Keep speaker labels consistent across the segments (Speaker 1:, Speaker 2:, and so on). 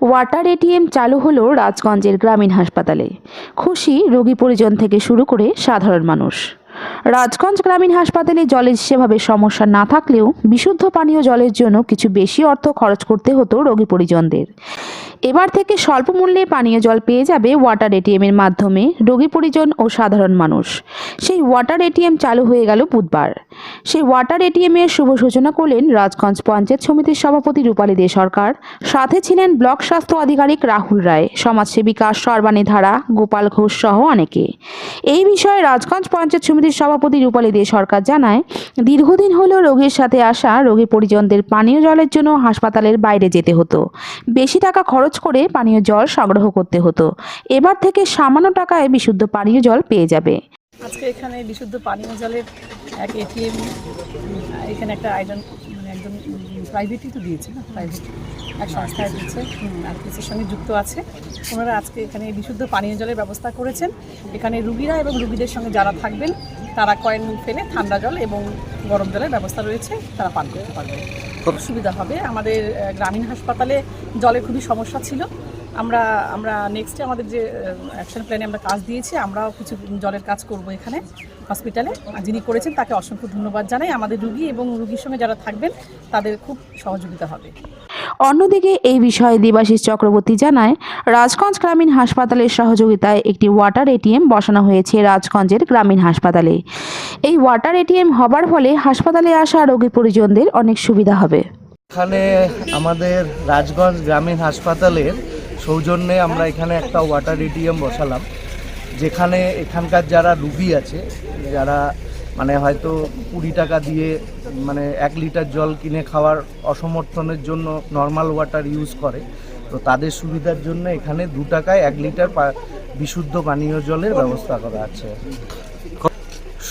Speaker 1: Water ATM চালু হলো রাজগঞ্জের গ্রামীণ হাসপাতালে। খুশি রোগী পরিজন থেকে শুরু করে সাধারণ মানুষ। রাজগঞ্জ গ্রামীণ হাসপাতালে জলের সেভাবে সমস্যা না থাকলেও বিশুদ্ধ পানীয় জলের জন্য কিছু বেশি অর্থ খরচ করতে হতো রোগী পরিজনদের। এবার থেকে স্বল্প মূল্যে পানীয় জল পেয়ে যাবে ওয়াটার এটিএম এর মাধ্যমে রোগী পরিজন ও সাধারণ মানুষ। সেই ওয়াটার এটিএম চালু হয়ে গেল বুধবার। সেই ওয়াটার এটিএম এর শুভ সূচনা করলেন রাজগঞ্জ পঞ্চায়েত সমিতির সভাপতি রূপালী দে সরকার। সাথে ছিলেন ব্লক স্বাস্থ্য আধিকারিক রাহুল রায়, সমাজসেবিকা সর্বাণী ধারা, গোপাল ঘোষ সহ অনেকে। এই বিষয়ে রাজগঞ্জ পঞ্চায়েত সমিতির সভাপতি রূপালী দে সরকার জানায়, দীর্ঘদিন হলো রোগীর সাথে আসা রোগী পরিজনদের পানীয় জলের জন্য হাসপাতালের বাইরে যেতে হতো। বেশি টাকা খরচ করে পানীয় জল সংগ্রহ করতে হতো। এবার থেকে সামান্য টাকায় বিশুদ্ধ পানীয় জল পেয়ে যাবে।
Speaker 2: আজকে এখানে বিশুদ্ধ পানীয় জলের এক এটিএম, এখানে একটা আইডেন মানে একদম প্রাইভেটই তো দিয়েছে না প্রাইভেট এক সংস্থায় দিয়েছে হুম, আর কিছুর সঙ্গে যুক্ত আছে। ওনারা আজকে এখানে বিশুদ্ধ পানীয় জলের ব্যবস্থা করেছেন। এখানে রুগীরা এবং রুগীদের সঙ্গে যারা থাকবেন তারা কয়েন ফেলে ঠান্ডা জল এবং গরম জলের ব্যবস্থা রয়েছে তারা পান করতে পারবে খুব সুবিধা হবে। আমাদের গ্রামীণ হাসপাতালে জলের খুবই সমস্যা ছিল। আমরা আমরা নেক্সটে আমাদের যে অ্যাকশন প্ল্যানে আমরা কাজ দিয়েছি আমরাও কিছু জলের কাজ করব এখানে হসপিটালে যিনি করেছেন তাকে অসংখ্য ধন্যবাদ জানাই। আমাদের রুগী এবং রুগীর সঙ্গে যারা থাকবেন তাদের খুব সহযোগিতা হবে।
Speaker 1: অন্যদিকে এই বিষয়ে দেবাশিস চক্রবর্তী জানায় রাজগঞ্জ গ্রামীণ হাসপাতালের সহযোগিতায় একটি ওয়াটার এটিএম বসানো হয়েছে রাজগঞ্জের গ্রামীণ হাসপাতালে। এই ওয়াটার এটিএম হবার ফলে হাসপাতালে আসা রোগী পরিজনদের অনেক সুবিধা হবে।
Speaker 3: এখানে আমাদের রাজগঞ্জ গ্রামীণ হাসপাতালের সৌজন্যে আমরা এখানে একটা ওয়াটার এটিএম বসালাম, যেখানে এখানকার যারা রুগী আছে, যারা মানে হয়তো কুড়ি টাকা দিয়ে মানে এক লিটার জল কিনে খাওয়ার অসমর্থনের জন্য নর্মাল ওয়াটার ইউজ করে, তো তাদের সুবিধার জন্য এখানে দু টাকায় এক লিটার বিশুদ্ধ পানীয় জলের ব্যবস্থা করা আছে।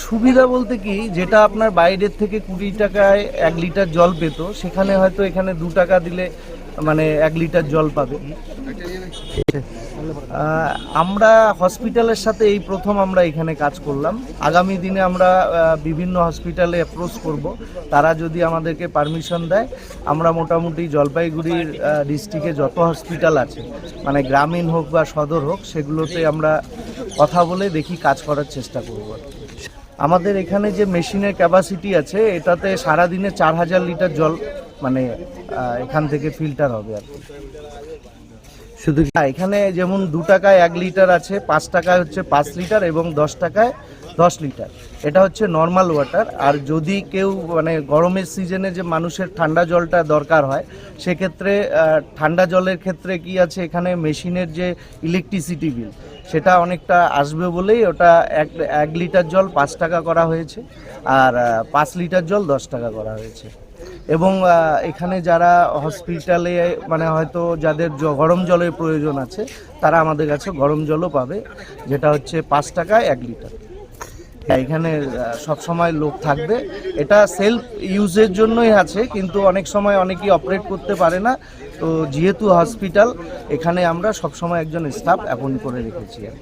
Speaker 3: সুবিধা বলতে কি, যেটা আপনার বাইরের থেকে কুড়ি টাকায় এক লিটার জল পেতো, সেখানে হয়তো এখানে দু টাকা দিলে মানে এক লিটার জল পাবে। আমরা হসপিটালের সাথে এই প্রথম আমরা এখানে কাজ করলাম। আগামী দিনে আমরা বিভিন্ন হসপিটালে অ্যাপ্রোচ করব। তারা যদি আমাদেরকে পারমিশন দেয়, আমরা মোটামুটি জলপাইগুড়ির ডিস্ট্রিক্টে যত হসপিটাল আছে মানে গ্রামীণ হোক বা সদর হোক, সেগুলোতে আমরা কথা বলে দেখি কাজ করার চেষ্টা করব। আমাদের এখানে যে মেশিনের ক্যাপাসিটি আছে, এটাতে সারাদিনে চার হাজার লিটার জল মানে এখান থেকে ফিল্টার হবে আর কি। শুধু এখানে যেমন দু টাকায় এক লিটার আছে, পাঁচ টাকায় হচ্ছে পাঁচ লিটার এবং দশ টাকায় দশ লিটার এটা হচ্ছে নর্মাল ওয়াটার আর যদি কেউ মানে গরমের সিজনে যে মানুষের ঠান্ডা জলটা দরকার হয়, সেক্ষেত্রে ঠান্ডা জলের ক্ষেত্রে কি আছে, এখানে মেশিনের যে ইলেকট্রিসিটি বিল সেটা অনেকটা আসবে বলেই ওটা এক এক লিটার জল পাঁচ টাকা করা হয়েছে। আর পাঁচ লিটার জল দশ টাকা করা হয়েছে। এবং এখানে যারা হসপিটালে মানে হয়তো যাদের গরম জলের প্রয়োজন আছে, তারা আমাদের কাছে গরম জলও পাবে, যেটা হচ্ছে পাঁচ টাকায় এক লিটার। এখানে সব সময় লোক থাকবে। এটা সেলফ ইউজের জন্যই আছে, কিন্তু অনেক সময় অনেকেই অপারেট করতে পারে না। তো যেহেতু হসপিটাল, এখানে আমরা সব সময় একজন স্টাফ অ্যাপয়েন্ট করে রেখেছি আর